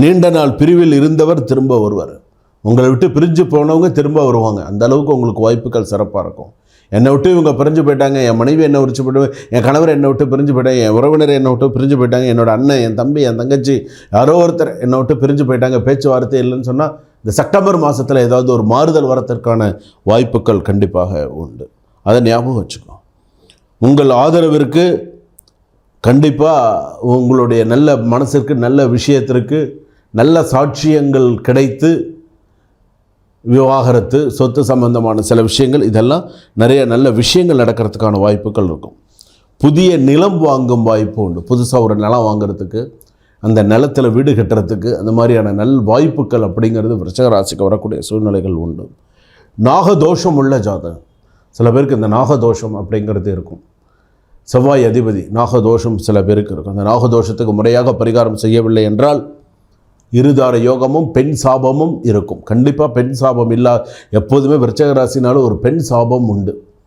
நீண்ட நாள் பிரிவில் இருந்தவர் திரும்ப வருவார். உங்களை விட்டு பிரிஞ்சு போனவங்க திரும்ப வருவாங்க. அந்த அளவுக்கு உங்களுக்கு வாய்ப்புகள் சிறப்பாக இருக்கும். என்னை விட்டு இவங்க பிரிஞ்சு போயிட்டாங்க என் மனைவி என்னை விட்டு போயிட்டு என் கணவர் என்னை விட்டு பிரிஞ்சு போயிட்டாங்க என் உறவினர் என்னை விட்டு பிரிஞ்சு போயிட்டாங்க என்னோட அண்ணன் என் தம்பி என் தங்கச்சி யாரோ ஒருத்தர் என்னை விட்டு பிரிஞ்சு போயிட்டாங்க பேச்சுவார்த்தை இல்லைன்னு சொன்னால் இந்த செப்டம்பர் மாதத்தில் ஏதாவது ஒரு மாறுதல் வரத்திற்கான வாய்ப்புகள் கண்டிப்பாக உண்டு. அதை ஞாபகம் வச்சுக்கோ. உங்கள் ஆதரவிற்கு கண்டிப்பாக உங்களுடைய நல்ல மனசிற்கு நல்ல விஷயத்திற்கு நல்ல சாட்சியங்கள் கிடைத்து விவாகரத்து சொத்து சம்பந்தமான சில விஷயங்கள் இதெல்லாம் நிறைய நல்ல விஷயங்கள் நடக்கிறதுக்கான வாய்ப்புகள் இருக்கும். புதிய நிலம் வாங்கும் வாய்ப்பு உண்டு. புதுசாக ஒரு நிலம் வாங்குறதுக்கு அந்த நிலத்தில் வீடு கட்டுறதுக்கு அந்த மாதிரியான நல் வாய்ப்புகள் அப்படிங்கிறது விருச்சக ராசிக்கு வரக்கூடிய சூழ்நிலைகள் உண்டு. நாகதோஷம் உள்ள ஜாதகம். சில பேருக்கு இந்த நாகதோஷம் அப்படிங்கிறது இருக்கும். செவ்வாய் அதிபதி நாகதோஷம் சில பேருக்கு இருக்கும். அந்த நாகதோஷத்துக்கு முறையாக பரிகாரம் செய்யவில்லை என்றால் இருதார யோகமும் பெண் சாபமும் இருக்கும். கண்டிப்பாக பெண் சாபம் இல்லா எப்போதுமே விருச்சக ராசினாலும் ஒரு பெண் சாபம் உண்டு.